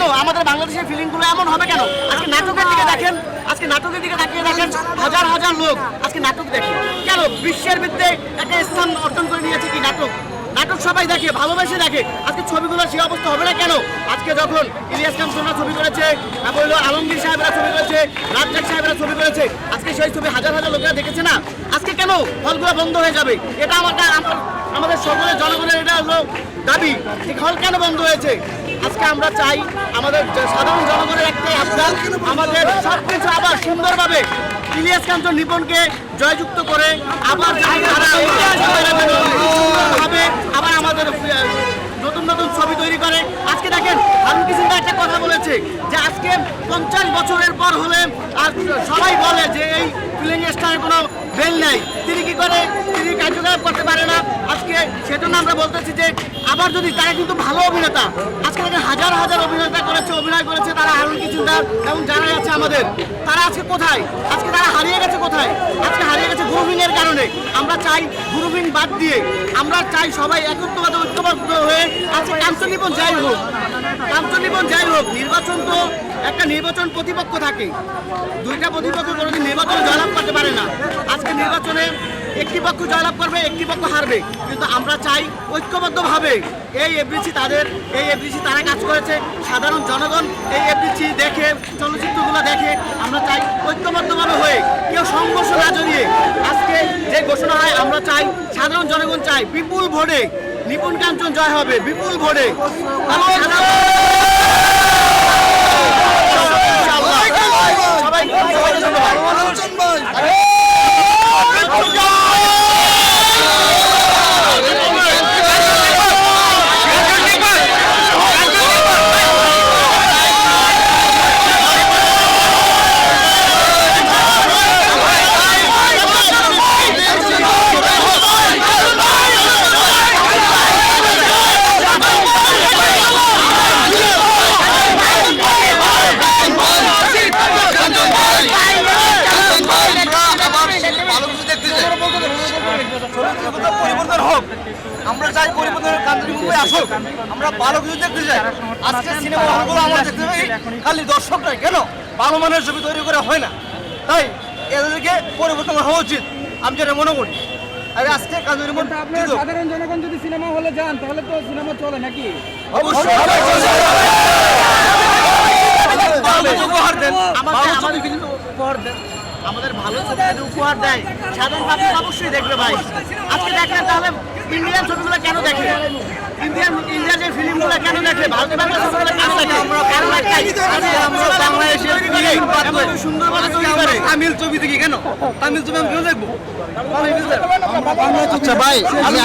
কেন? আমাদের বাংলাদেশের ফিলিংগুলো এমন হবে কেন? আজকে নাটকের দিকে দেখেন, আজকে নাটকের দিকে তাকিয়ে দেখেন হাজার হাজার লোক আজকে নাটক দেখে। কেন? বিশ্বের ভিত্তে একটা স্থান অর্জন করে নিয়েছে কি নাটক? নাটক সবাই দেখে, ভালোবেসে দেখে। আজকে ছবিগুলো সে অবস্থা হবে না কেন? আজকে যখন ইলিয়াস কামসোনা ছবি করেছে হলো আলমগীর সাহেবরা ছবি করেছে, রাজ্জাক সাহেবরা ছবি করেছে, আজকে সেই ছবি হাজার হাজার লোকেরা দেখেছে না? আজকে কেন হলগুলো বন্ধ হয়ে যাবে? এটা আমার- আমাদের সকলের জনগণের এটা হলো দাবি। হল কেন বন্ধ হয়েছে? আজকে আমরা চাই আমাদের সাধারণ জনগণের একটাই আবদার, আমাদের সব কিছু আবার সুন্দরভাবে ইলিয়াস কাঞ্চন নিপনকে জয়যুক্ত করে আবার সুন্দরভাবে আবার আমাদের নতুন নতুন ছবি তৈরি করে। আজকে দেখেন, হারুন কিসিন্দা একটা কথা বলেছে যে আজকে পঞ্চাশ বছরের পর হলে আর সবাই বলে যে এই ফিলিং স্টারের কোনো বেল নেই। তিনি কি করে, তিনি কার্যকলাপ করতে পারে না? আজকে সেজন্য আমরা বলতেছি যে আবার যদি তারা কিন্তু ভালো অভিনেতা, আজকে দেখেন হাজার হাজার অভিনেতা করেছে, অভিনয় করেছে তারা হারুন কিচুন্দার এবং যারা আছে আমাদের। তারা আজকে কোথায়? আজকে তারা হারিয়ে গেছে কোথায়? আজকে হারিয়ে গেছে গ্রুপিং এর কারণে। আমরা চাই গ্রুপিং বাদ দিয়ে, আমরা চাই সবাই একত্রবাদ ঐক্যবদ্ধ হয়ে আজকে কাঞ্চনীপন যাই হোক কাঞ্চনীপন যাই হোক, নির্বাচন তো একটা নির্বাচন প্রতিপক্ষ থাকে। দুইটা প্রতিপক্ষ কোনোদিন নির্বাচনে জয়লাভ করতে পারে না। আজকে নির্বাচনে একটি পক্ষ জয়লাভ করবে একটি পক্ষ হারবে। কিন্তু আমরা চাই ঐক্যবদ্ধভাবে এই এফডিসি তাদের এই এফডিসি তারা কাজ করেছে। সাধারণ জনগণ এই এফডিসি দেখে চলচ্চিত্রগুলো দেখে আমরা চাই ঐক্যবদ্ধভাবে হয়ে কেউ সংঘর্ষ না জড়িয়ে আজকে যে ঘোষণা হয় আমরা চাই সাধারণ জনগণ চাই বিপুল ভোটে নিপুণ কাঞ্চন জয় হবে বিপুল ভোটে এবং সাধারণ- ইনশাআল্লাহ। সবাই সবাইকে ধন্যবাদ ভালো কিছু দেখতে চাই চরিত্রগত পরিবর্তন হোক আমরা চাই পরিবর্তন কান্ট্রি মুভি আসুক। আমরা ভালো কিছু দেখতে চাই। আজকে সিনেমা হলগুলো আমরা দেখতে পাই খালি দর্শকরা কেন? ভালো মানের ছবি তৈরি করা হয় না। তাই এদেরকে পরিবর্তন হওয়া উচিত আমি যেটা মনে করি। আর আজকে কান্ট্রি মুভি সাধারণ জনগণ যদি সিনেমা হলে যান তাহলে তো সিনেমা চলে নাকি? অবশ্যই। ভালো কিছু উপহার দেন। আমাদের আমাদের উপহার দেয় আমাদের ভালো ছবি যদি উপহার দেয় সাধারণ পাবলিক অবশ্যই দেখবে ভাই। আজকে দেখলেন তাহলে ইন্ডিয়ান ছবিগুলো কেন দেখে? ইন্ডিয়ান ইন্ডিয়ান যে ফিল্মগুলো কেন দেখে? ভারতের বাংলা ছবিগুলো কেন দেখে? আমরা কারণ আমরা বাংলাদেশের ফিল্ম সুন্দরভাবে তৈরি করে? তামিল ছবি দেখি কেন? তামিল ছবি আমি কেন দেখব? আচ্ছা ভাই আমি